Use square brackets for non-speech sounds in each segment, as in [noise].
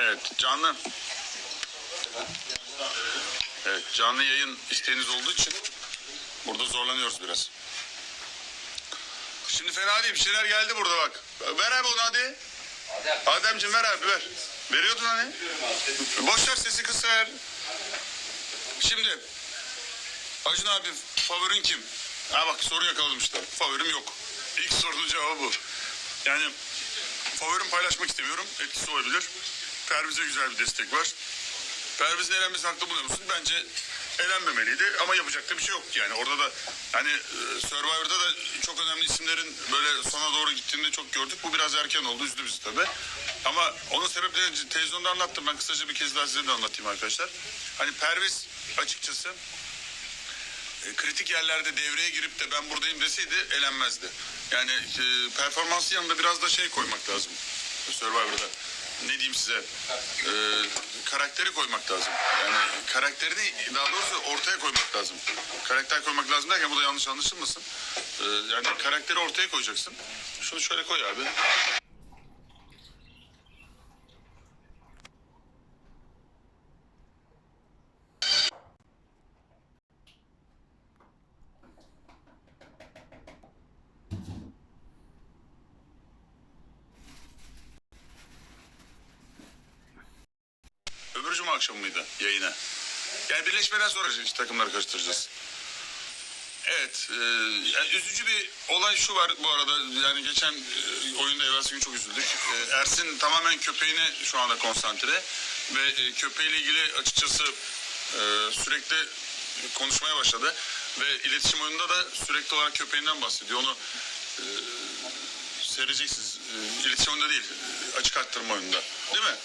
Evet canlı. Evet canlı yayın isteğiniz olduğu için burada zorlanıyoruz biraz. Şimdi fena değil bir şeyler geldi burada bak. Ver abi onu hadi. Ademciğim ver abi ver. Veriyordun hani. Boş ver sesi kıs ver. Şimdi Acun abi favorin kim? Ha bak soru yakaladım işte. Favorim yok. İlk sorunun cevabı bu. Yani favorim paylaşmak istemiyorum. Etkisi olabilir. Perviz'e güzel bir destek var. Perviz'in elenmesini haklı buluyor musun? Bence elenmemeliydi ama yapacak da bir şey yok yani. Orada da hani e, Survivor'da da çok önemli isimlerin böyle sona doğru gittiğini çok gördük. Bu biraz erken oldu. Üzdü bizi tabii. Ama onun sebeplerini televizyonda anlattım. Ben kısaca bir kez daha size de anlatayım arkadaşlar. Hani Perviz açıkçası e, kritik yerlerde devreye girip de ben buradayım deseydi elenmezdi. Yani e, performansı yanında biraz da şey koymak lazım Survivor'da. Ne diyeyim size? E, karakteri koymak lazım. Yani karakterini daha doğrusu ortaya koymak lazım. Karakter koymak lazım derken bu da yanlış anlaşılmasın. E, yani karakteri ortaya koyacaksın. Şunu şöyle koy abi. Cuma akşamı mıydı yayına? Yani birleşmeden sonra işte takımları karıştıracağız. Evet, e, yani üzücü bir olay şu var bu arada. Yani geçen e, oyunda evvelsi gün çok üzüldük. E, Ersin tamamen köpeğine şu anda konsantre ve e, köpeğiyle ilgili açıkçası e, sürekli konuşmaya başladı ve iletişim oyununda da sürekli olarak köpeğinden bahsediyor. Onu e, seyredeceksiniz. E, iletişim oyunda değil, e, açık arttırma oyununda. Değil mi?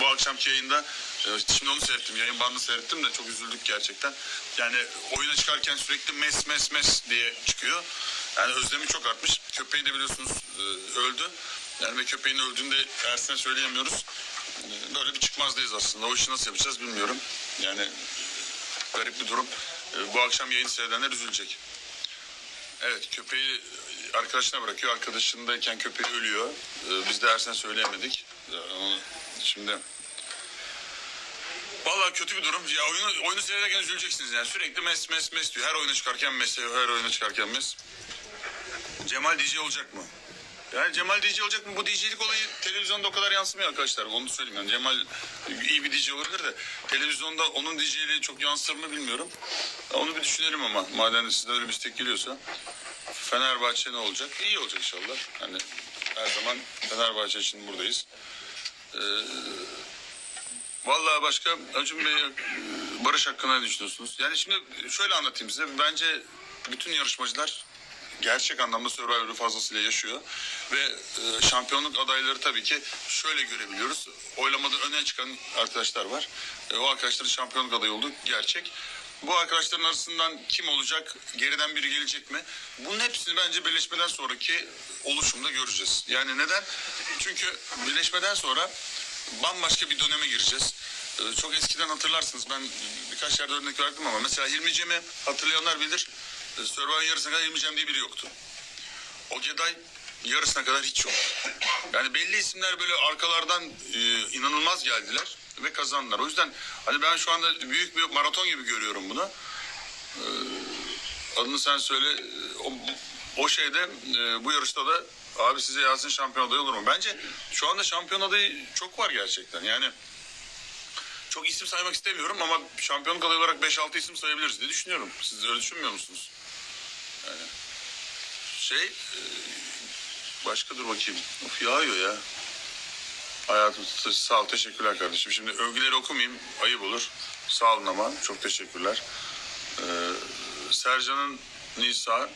Bu akşamki yayında. e, Şimdi onu seyrettim. Yayın bandını seyrettim de çok üzüldük gerçekten. Yani oyuna çıkarken sürekli mes mes mes diye çıkıyor. Yani özlemi çok artmış. Köpeği de biliyorsunuz e, öldü. Yani ve köpeğin öldüğünü de Ersin'e söyleyemiyoruz. Böyle bir çıkmazdayız aslında. O işi nasıl yapacağız bilmiyorum. Yani garip bir durum. Bu akşam yayın seyredenler üzülecek. Evet köpeği arkadaşına bırakıyor. Arkadaşındayken köpeği ölüyor. Ee, Biz de Ersen'e söyleyemedik. Ee, Şimdi Vallahi kötü bir durum. Ya oyunu, oyunu seyrederken üzüleceksiniz yani. Sürekli mes mes mes diyor. Her oyuna çıkarken mes. Her oyuna çıkarken mes. Cemal DJ olacak mı? Yani Cemal DJ olacak mı? Bu DJ'lik olayı televizyonda o kadar yansımıyor arkadaşlar. Onu söyleyeyim yani. Cemal iyi bir DJ olabilir de televizyonda onun DJ'liği çok yansır mı bilmiyorum. Onu bir düşünelim ama. Madem sizden öyle bir istek geliyorsa. Fenerbahçe ne olacak? İyi olacak inşallah. Hani her zaman Fenerbahçe için buradayız. Ee, vallahi başka Acun Bey e, Barış hakkında ne düşünüyorsunuz? Yani şimdi şöyle anlatayım size. Bence bütün yarışmacılar gerçek anlamda Survivor'ı fazlasıyla yaşıyor. Ve e, şampiyonluk adayları tabii ki şöyle görebiliyoruz. Oylamada öne çıkan arkadaşlar var. E, o arkadaşların şampiyonluk adayı olduğu gerçek. Bu arkadaşların arasından kim olacak, geriden biri gelecek mi? Bunun hepsini bence birleşmeden sonraki oluşumda göreceğiz. Yani neden? Çünkü birleşmeden sonra bambaşka bir döneme gireceğiz. Ee, Çok eskiden hatırlarsınız ben birkaç yerde örnek verdim ama mesela Hilmi Cem'i hatırlayanlar bilir. Ee, Survivor yarısına kadar Hilmi Cem diye biri yoktu. O Geday yarısına kadar hiç yok. Yani belli isimler böyle arkalardan e, inanılmaz geldiler ve kazandılar. O yüzden hani ben şu anda büyük bir maraton gibi görüyorum bunu. Ee, adını sen söyle. O, o şeyde e, bu yarışta da abi size Yasin şampiyon adayı olur mu? Bence şu anda şampiyon adayı çok var gerçekten. Yani çok isim saymak istemiyorum ama şampiyonluk adayı olarak 5-6 isim sayabiliriz diye düşünüyorum. Siz öyle düşünmüyor musunuz? Yani şey e, başka dur bakayım. Of yağıyor ya. Hayatım sağ ol teşekkürler kardeşim. Şimdi övgüleri okumayayım ayıp olur. Sağ olun ama çok teşekkürler. Ee, Sercan'ın Nisa.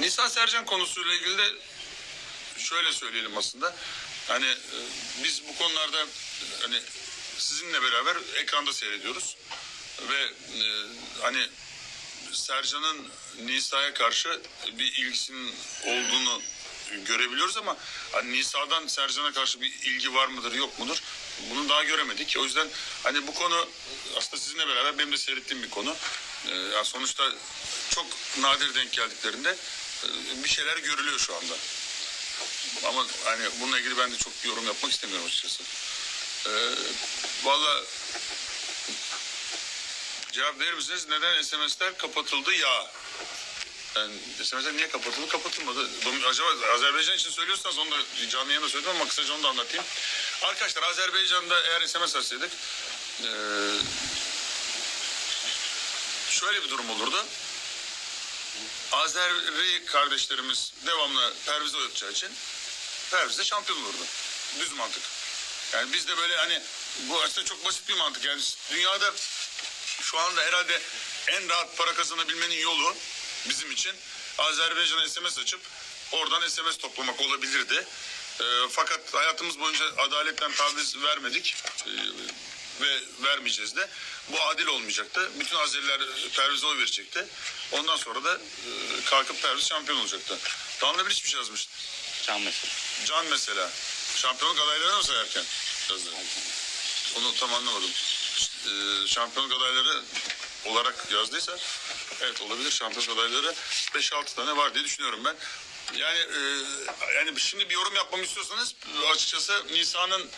Nisa Sercan konusuyla ilgili de şöyle söyleyelim aslında. Hani e, biz bu konularda hani sizinle beraber ekranda seyrediyoruz ve e, hani Sercan'ın Nisa'ya karşı bir ilgisinin olduğunu görebiliyoruz ama hani Nisa'dan Sercan'a karşı bir ilgi var mıdır yok mudur bunu daha göremedik. O yüzden hani bu konu aslında sizinle beraber benim de seyrettiğim bir konu. Ee, sonuçta çok nadir denk geldiklerinde e, bir şeyler görülüyor şu anda. Ama hani bununla ilgili ben de çok yorum yapmak istemiyorum açıkçası. Ee, Valla cevap verir misiniz? Neden SMS'ler kapatıldı ya? Yani SMS'ler niye kapatıldı? Kapatılmadı. Acaba Azerbaycan için söylüyorsanız onu da canlı yayında söyledim ama kısaca onu da anlatayım. Arkadaşlar Azerbaycan'da eğer SMS açsaydık eee, şöyle bir durum olurdu. Azeri kardeşlerimiz devamlı Perviz'e oynatacağı için Perviz de şampiyon olurdu. Düz mantık. Yani biz de böyle hani bu aslında çok basit bir mantık. Yani dünyada şu anda herhalde en rahat para kazanabilmenin yolu bizim için Azerbaycan'a SMS açıp oradan SMS toplamak olabilirdi. Ee, fakat hayatımız boyunca adaletten taviz vermedik Ee, ve vermeyeceğiz de. Bu adil olmayacaktı. Bütün Azeriler Perviz'e oy verecekti. Ondan sonra da e, kalkıp Perviz şampiyon olacaktı. Danla bir hiçbir şey yazmış. Can mesela. Can mesela. Şampiyonluk adaylarını mı sayarken yazdı? Onu tam anlamadım. Ee, şampiyonluk adayları olarak yazdıysa evet olabilir şampiyonluk adayları 5-6 tane var diye düşünüyorum ben. Yani e, yani şimdi bir yorum yapmamı istiyorsanız açıkçası Nisa'nın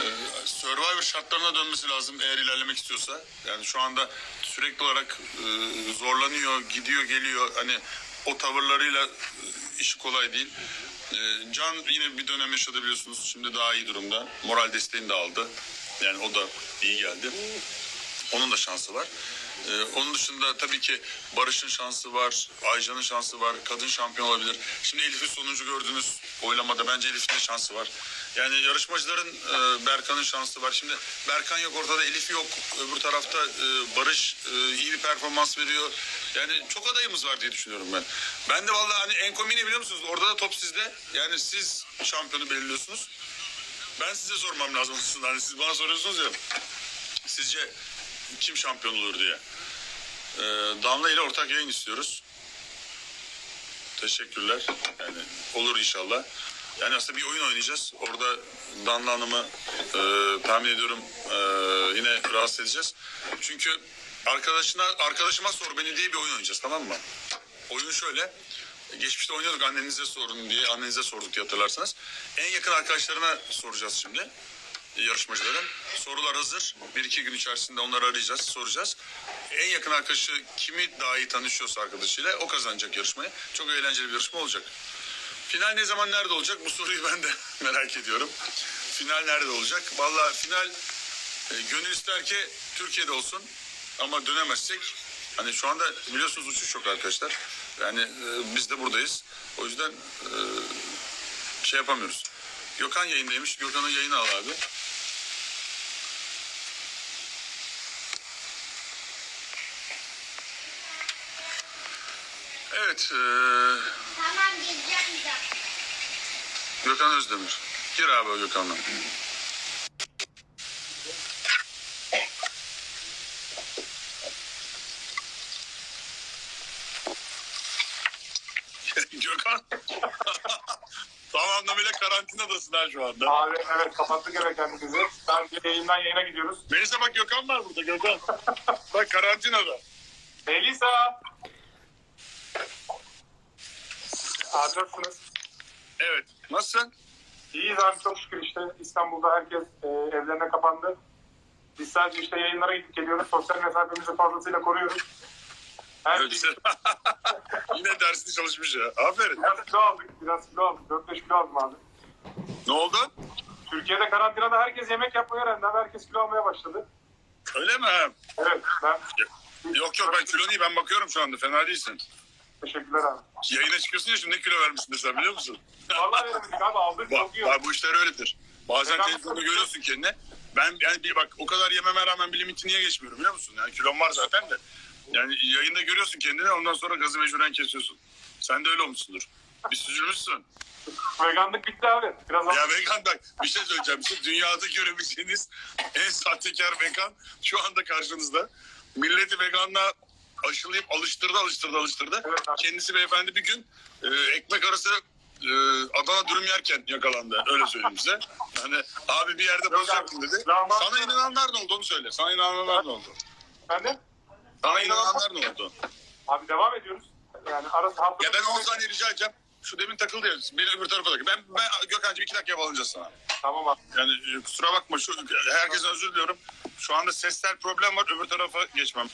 e, Survivor şartlarına dönmesi lazım eğer ilerlemek istiyorsa. Yani şu anda sürekli olarak e, zorlanıyor, gidiyor, geliyor. Hani o tavırlarıyla e, işi kolay değil. E, Can yine bir dönem yaşadı biliyorsunuz. Şimdi daha iyi durumda. Moral desteğini de aldı. Yani o da iyi geldi. Onun da şansı var. Ee, onun dışında tabii ki Barış'ın şansı var, Aycan'ın şansı var, kadın şampiyon olabilir. Şimdi Elif'i sonuncu gördünüz oylamada. Bence Elif'in de şansı var. Yani yarışmacıların e, Berkan'ın şansı var. Şimdi Berkan yok ortada, Elif yok. Öbür tarafta e, Barış e, iyi bir performans veriyor. Yani çok adayımız var diye düşünüyorum ben. Ben de vallahi hani en komiğini biliyor musunuz? Orada da top sizde. Yani siz şampiyonu belirliyorsunuz. Ben size sormam lazım aslında. Hani siz bana soruyorsunuz ya. Sizce kim şampiyon olur diye. Ee, Damla ile ortak yayın istiyoruz. Teşekkürler. Yani olur inşallah. Yani aslında bir oyun oynayacağız. Orada Damla Hanım'ı e, tahmin ediyorum e, yine rahatsız edeceğiz. Çünkü arkadaşına arkadaşıma sor beni diye bir oyun oynayacağız tamam mı? Oyun şöyle. Geçmişte oynuyorduk annenize sorun diye annenize sorduk diye hatırlarsanız. En yakın arkadaşlarına soracağız şimdi yarışmacıların. Sorular hazır. Bir iki gün içerisinde onları arayacağız, soracağız. En yakın arkadaşı kimi daha iyi tanışıyorsa arkadaşıyla o kazanacak yarışmayı. Çok eğlenceli bir yarışma olacak. Final ne zaman nerede olacak? Bu soruyu ben de [laughs] merak ediyorum. Final nerede olacak? Vallahi final e, gönül ister ki Türkiye'de olsun. Ama dönemezsek hani şu anda biliyorsunuz uçuş yok arkadaşlar. Yani e, biz de buradayız. O yüzden e, şey yapamıyoruz. Gökhan yayındaymış. Gökhan'ın yayını al abi. Evet. Ee... Tamam gireceğim de. Gökhan Özdemir. Gir abi Gökhan'la. [laughs] Gökhan. [laughs] Tam anlamıyla karantinadasın ha şu anda. Abi evet kapattık eve kendimizi. Ben bir yayından yayına gidiyoruz. Melisa bak Gökhan var burada Gökhan. [laughs] bak karantinada. Melisa. A4 sınıf. Evet. Nasılsın? İyiyiz abi çok şükür işte İstanbul'da herkes e, evlerine kapandı. Biz sadece işte yayınlara gidip geliyoruz. Sosyal mesafemizi fazlasıyla koruyoruz. Her Evet, şey, [laughs] Yine dersini çalışmış ya. Aferin. biraz kilo aldık, biraz kilo aldık. 4-5 kilo aldım abi. Ne oldu? Türkiye'de karantinada herkes yemek yapmayı öğrendi abi. Herkes kilo almaya başladı. Öyle mi? Evet ben Yok yok ben kilo değil ben bakıyorum şu anda fena değilsin teşekkürler abi. Yayına çıkıyorsun ya şimdi ne kilo vermişsin sen biliyor musun? Vallahi veremedik abi aldık Bak, çok iyi. bak bu işler öyledir. Bazen televizyonda görüyorsun kendine. Ben yani bir bak o kadar yememe rağmen bir limiti niye geçmiyorum biliyor musun? Yani kilom var zaten de. Yani yayında görüyorsun kendini ondan sonra gazı mecburen kesiyorsun. Sen de öyle olmuşsundur. Bir süzülmüşsün. Veganlık bitti abi. Biraz Ya vegan bak bir şey söyleyeceğim size. Dünyada görebileceğiniz en sahtekar vegan şu anda karşınızda. Milleti veganla aşılayıp alıştırdı alıştırdı alıştırdı. Evet abi. Kendisi beyefendi bir gün e, ekmek arası e, Adana dürüm yerken yakalandı. Öyle söyleyeyim size. Hani abi bir yerde bozacaktım dedi. Lahmacun- Sana inananlar ne oldu onu söyle. Sana inananlar ne oldu? De Sana inananlar ne oldu? Abi devam ediyoruz. Yani arası Ya ben 10 saniye rica edeceğim. Şu demin takıldı ya. Beni öbür tarafa da. Ben, ben Gökhan'cığım iki dakika bağlanacağız sana. Tamam abi. Yani e, kusura bakma şu herkesten özür diliyorum. Şu anda sesler problem var öbür tarafa geçmem